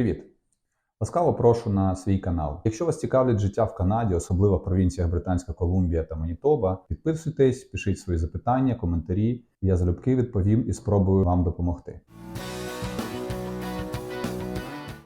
Привіт! Ласкаво прошу на свій канал. Якщо вас цікавлять життя в Канаді, особливо в провінціях Британська Колумбія та Манітоба, підписуйтесь, пишіть свої запитання, коментарі. Я залюбки відповім і спробую вам допомогти.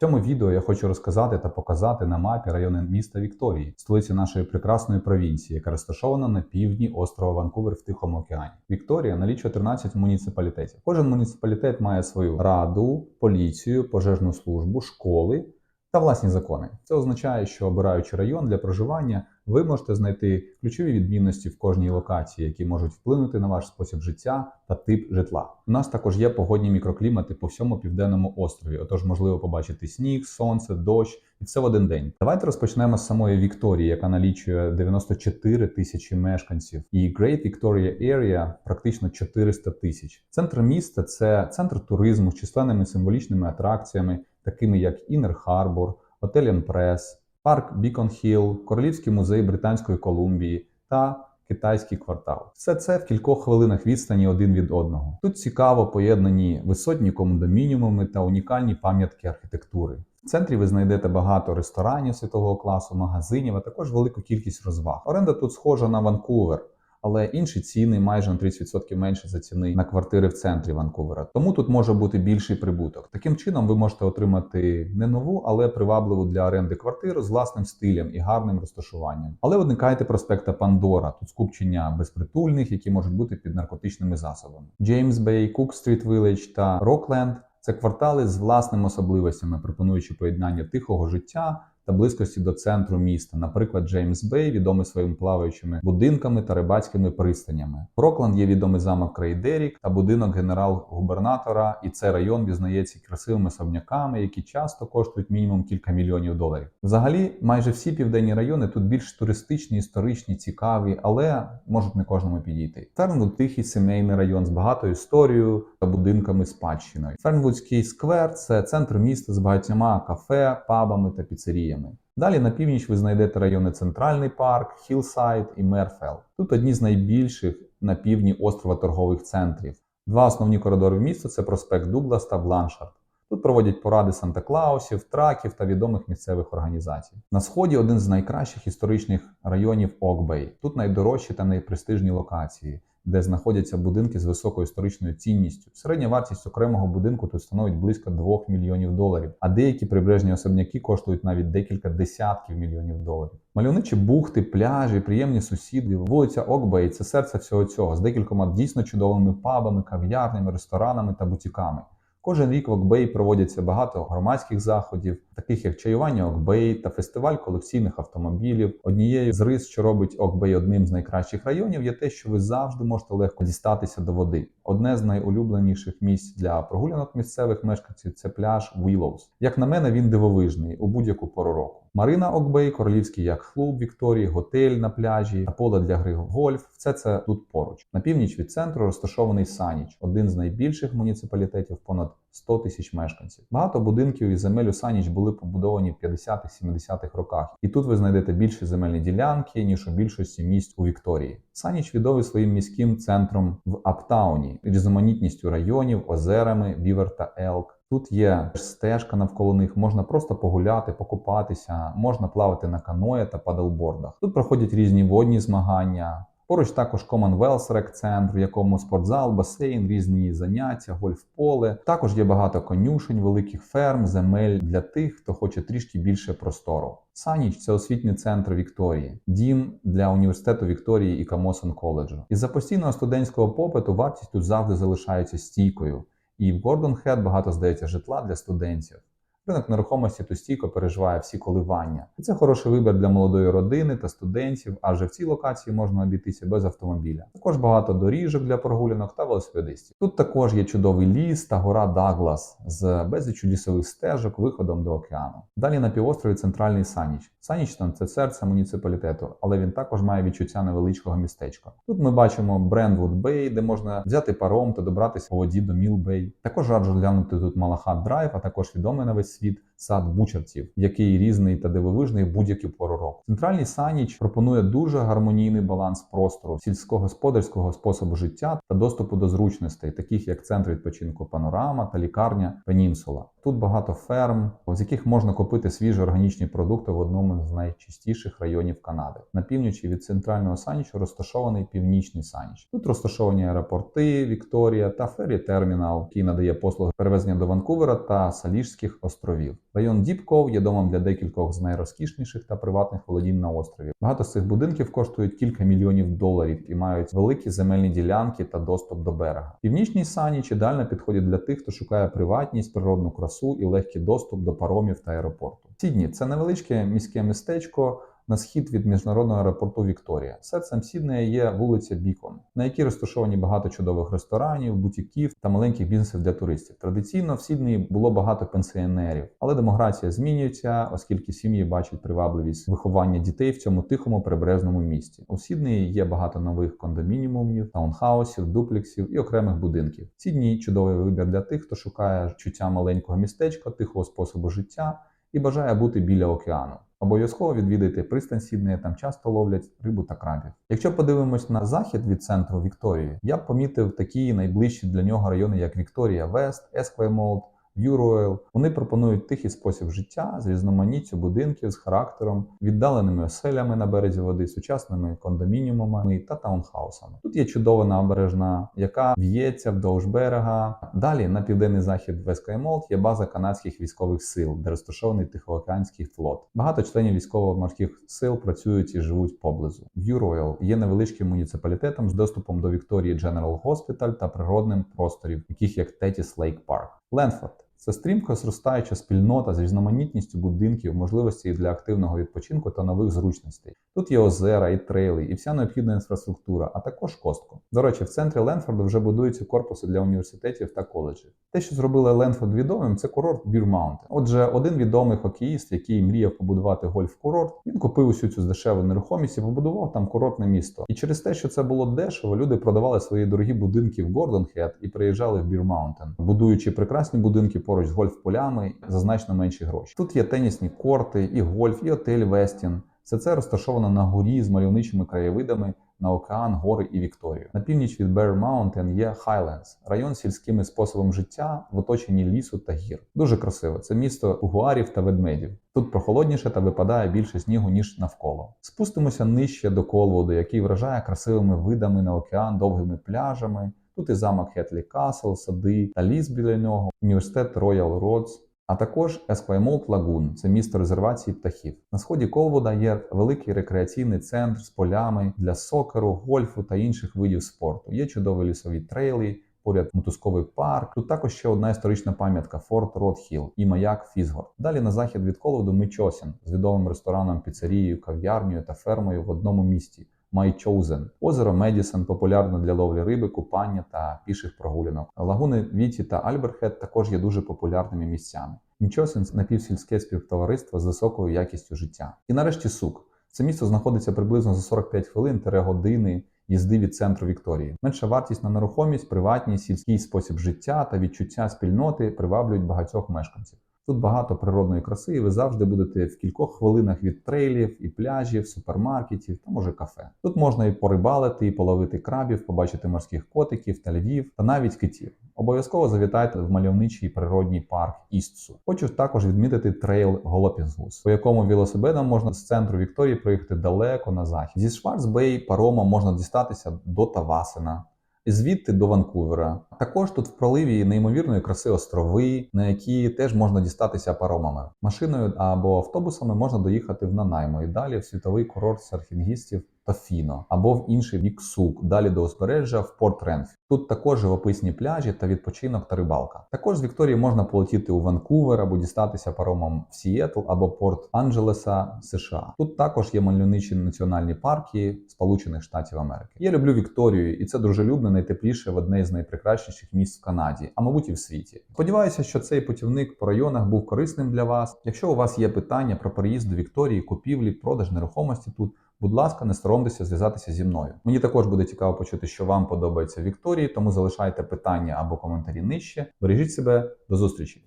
Цьому відео я хочу розказати та показати на мапі райони міста Вікторії, столиці нашої прекрасної провінції, яка розташована на півдні острова Ванкувер в Тихому океані. Вікторія налічує 13 муніципалітетів. Кожен муніципалітет має свою раду, поліцію, пожежну службу, школи та власні закони. Це означає, що обираючи район для проживання, ви можете знайти ключові відмінності в кожній локації, які можуть вплинути на ваш спосіб життя та тип житла. У нас також є погодні мікроклімати по всьому південному острові, отож можливо побачити сніг, сонце, дощ і все в один день. Давайте розпочнемо з самої Вікторії, яка налічує 94 тисячі мешканців, і Great Victoria Area практично 400 тисяч. Центр міста це центр туризму з численними символічними атракціями, такими як Іннер Харбор, Отель Емпрес, парк Бікон Хілл, Королівський музей Британської Колумбії та Китайський квартал. Все це в кількох хвилинах відстані один від одного. Тут цікаво поєднані висотні кондомініуми та унікальні пам'ятки архітектури. В центрі ви знайдете багато ресторанів світового класу, магазинів, а також велику кількість розваг. Оренда тут схожа на Ванкувер. Але інші ціни майже на 30% менше за ціни на квартири в центрі Ванкувера. Тому тут може бути більший прибуток. Таким чином, ви можете отримати не нову, але привабливу для оренди квартиру з власним стилем і гарним розташуванням. Але уникайте проспекта Пандора. Тут скупчення безпритульних, які можуть бути під наркотичними засобами. Джеймс Бей, Кук Стріт Вилледж та Рокленд це квартали з власними особливостями, пропонуючи поєднання тихого життя та близькості до центру міста. Наприклад, Джеймс Бей відомий своїми плаваючими будинками та рибацькими пристанями. Рокланд є відомий замок Крейдерік та будинок генерал-губернатора, і цей район візнається красивими особняками, які часто коштують мінімум кілька мільйонів доларів. Взагалі, майже всі південні райони тут більш туристичні, історичні, цікаві, але можуть не кожному підійти. Фернвуд тихий сімейний район з багатою історією та будинками спадщиною. Фернвудський сквер це центр міста з багатьма кафе, пабами та піцеріями. Далі на північ ви знайдете райони Центральний парк, Хілсайд і Мерфел. Тут одні з найбільших на півдні острова торгових центрів. Два основні коридори в місто це проспект Дуглас та Бланшард. Тут проводять поради Санта-Клаусів, траків та відомих місцевих організацій. На сході один з найкращих історичних районів Окбей. Тут найдорожчі та найпрестижні локації, де знаходяться будинки з високою історичною цінністю. Середня вартість окремого будинку тут становить близько 2 мільйонів доларів, а деякі прибережні особняки коштують навіть декілька десятків мільйонів доларів. Мальовничі бухти, пляжі, приємні сусіди, вулиця Окбей це серце всього цього з декількома дійсно чудовими пабами, кав'ярнями, ресторанами та бутіками. Кожен рік в Окбей проводяться багато громадських заходів, таких як чаювання Окбей та фестиваль колекційних автомобілів. Однією з рис, що робить Окбей одним з найкращих районів, є те, що ви завжди можете легко дістатися до води. Одне з найулюбленіших місць для прогулянок місцевих мешканців це пляж Willows. Як на мене, він дивовижний у будь-яку пору року. Марина Окбей, королівський як клуб Вікторії, готель на пляжі та поле для гри гольф. Все це тут поруч. На північ від центру розташований Саніч, один з найбільших муніципалітетів, понад 100 тисяч мешканців. Багато будинків і земель у Саніч були побудовані в 50-70-х роках, і тут ви знайдете більше земельні ділянки ніж у більшості місць у Вікторії. Саніч відомий своїм міським центром в Аптауні, різноманітністю районів, озерами, Бівер та Елк. Тут є стежка навколо них, можна просто погуляти, покупатися, можна плавати на каное та паделбордах. Тут проходять різні водні змагання. Поруч також Commonwealth рек-центр, в якому спортзал, басейн, різні заняття, гольф-поле. Також є багато конюшень, великих ферм, земель для тих, хто хоче трішки більше простору. Саніч це освітній центр Вікторії, дім для університету Вікторії і Камосон коледжу. Із за постійного студентського попиту вартість тут завжди залишається стійкою. І в Гордон Хед багато здається житла для студентів. Ринок нерухомості тут стійко переживає всі коливання. Це хороший вибір для молодої родини та студентів, адже в цій локації можна обійтися без автомобіля. Також багато доріжок для прогулянок та велосипедистів. Тут також є чудовий ліс та гора Даглас з безліччю лісових стежок, виходом до океану. Далі на півострові центральний Саніч. Санічтон це серце муніципалітету, але він також має відчуття невеличкого містечка. Тут ми бачимо Брендвуд Бей, де можна взяти паром та добратися по воді до Міл Бей. Також раджу глянути тут Малахат Драйв, а також відомий на весь світ сад бучерців, який різний та дивовижний будь-які пору року. Центральний саніч пропонує дуже гармонійний баланс простору, сільськогосподарського способу життя та доступу до зручностей, таких як центр відпочинку Панорама та лікарня Пенінсула. Тут багато ферм, з яких можна купити свіжі органічні продукти в одному з найчистіших районів Канади. На півночі від центрального Санічу розташований північний Саніч. Тут розташовані аеропорти Вікторія та фері термінал, який надає послуги перевезення до Ванкувера та Саліжських островів. Район Діпков є домом для декількох з найрозкішніших та приватних володінь на острові. Багато з цих будинків коштують кілька мільйонів доларів і мають великі земельні ділянки та доступ до берега. Північні Саніч ідеально підходять для тих, хто шукає приватність, природну красу і легкий доступ до паромів та аеропорту. Сідні це невеличке міське містечко. На схід від міжнародного аеропорту Вікторія. Серцем Сіднея є вулиця Бікон, на якій розташовані багато чудових ресторанів, бутіків та маленьких бізнесів для туристів. Традиційно в Сіднеї було багато пенсіонерів, але демографія змінюється, оскільки сім'ї бачать привабливість виховання дітей в цьому тихому приберезному місті. У Сіднеї є багато нових кондомініумів, таунхаусів, дуплексів і окремих будинків. Сідній чудовий вибір для тих, хто шукає чуття маленького містечка, тихого способу життя і бажає бути біля океану. Обов'язково відвідайте пристань Сіднея, там часто ловлять рибу та крабів. Якщо подивимось на захід від центру Вікторії, я б помітив такі найближчі для нього райони, як Вікторія Вест, Ескваймолд, В'юройл. Вони пропонують тихий спосіб життя з різноманіттю будинків з характером, віддаленими оселями на березі води, сучасними кондомініумами та таунхаусами. Тут є чудова набережна, яка в'ється вдовж берега. Далі на південний захід Вескаймолд є база канадських військових сил, де розташований Тихоокеанський флот. Багато членів військово-морських сил працюють і живуть поблизу. В'юройл є невеличким муніципалітетом з доступом до Вікторії General Hospital та природним просторів, яких як Тетіс Лейк Парк. Ленфорд це стрімко зростаюча спільнота з різноманітністю будинків, можливостей для активного відпочинку та нових зручностей. Тут є озера, і трейли, і вся необхідна інфраструктура, а також костко. До речі, в центрі Ленфорду вже будуються корпуси для університетів та коледжів. Те, що зробили Ленфорд відомим, це курорт Бір Маунтен. Отже, один відомий хокеїст, який мріяв побудувати гольф-курорт, він купив усю цю здешеву нерухомість і побудував там курортне місто. І через те, що це було дешево, люди продавали свої дорогі будинки в Гордон-Хед і приїжджали в Бір Маунтен, будуючи прекрасні будинки поруч з гольф-полями за значно менші гроші. Тут є тенісні корти, і гольф, і отель Вестін. Все це розташовано на горі з мальовничими краєвидами на океан, гори і Вікторію. На північ від Bear Mountain є Highlands, район з сільськими способом життя в оточенні лісу та гір. Дуже красиво. Це місто гуарів та ведмедів. Тут прохолодніше та випадає більше снігу ніж навколо. Спустимося нижче до Колвуду, який вражає красивими видами на океан, довгими пляжами. Тут і замок Хетлі Касл, сади та ліс біля нього, університет Royal Roads, а також Esquimalt Lagoon – це місто резервації птахів. На сході Колвуда є великий рекреаційний центр з полями для сокеру, гольфу та інших видів спорту. Є чудові лісові трейли. Поряд мотузковий парк. Тут також ще одна історична пам'ятка Форт Ротхіл і маяк Фізгорд. Далі на захід від Колвуду Мичосін з відомим рестораном, піцерією, кав'ярнею та фермою в одному місті. Майчоузен. Озеро Медісон популярне для ловлі риби, купання та піших прогулянок. Лагуни Віті та Альберхет також є дуже популярними місцями. Мічосин напівсільське співтовариство з високою якістю життя. І нарешті сук. Це місто знаходиться приблизно за 45 хвилин години їзди від центру Вікторії. Менша вартість на нерухомість, приватність, сільський спосіб життя та відчуття спільноти приваблюють багатьох мешканців. Тут багато природної краси, і ви завжди будете в кількох хвилинах від трейлів і пляжів, супермаркетів та може кафе. Тут можна і порибалити, і половити крабів, побачити морських котиків та львів та навіть китів. Обов'язково завітайте в мальовничий природній парк Істсу. Хочу також відмітити трейл Голопінгус, по якому велосипедом можна з центру Вікторії проїхати далеко на захід. Зі Шварцбей паромом можна дістатися до Тавасина. І звідти до Ванкувера. Також тут в проливі неймовірної краси острови, на які теж можна дістатися паромами. Машиною або автобусами можна доїхати в Нанаймо і далі в світовий курорт серфінгістів Тофіно або в інший бік Сук, далі до узбережжя в Порт Ренфі. Тут також живописні пляжі та відпочинок та рибалка. Також з Вікторії можна полетіти у Ванкувер або дістатися паромом в Сіетл або Порт Анджелеса, США. Тут також є мальовничі національні парки Сполучених Штатів Америки. Я люблю Вікторію, і це дружелюбне, найтепліше в одне з найпрекрасніших місць в Канаді, а мабуть і в світі. Сподіваюся, що цей путівник по районах був корисним для вас. Якщо у вас є питання про переїзд до Вікторії, купівлі, продаж нерухомості тут. Будь ласка, не соромтеся зв'язатися зі мною. Мені також буде цікаво почути, що вам подобається Вікторії, тому залишайте питання або коментарі нижче. Бережіть себе, до зустрічі!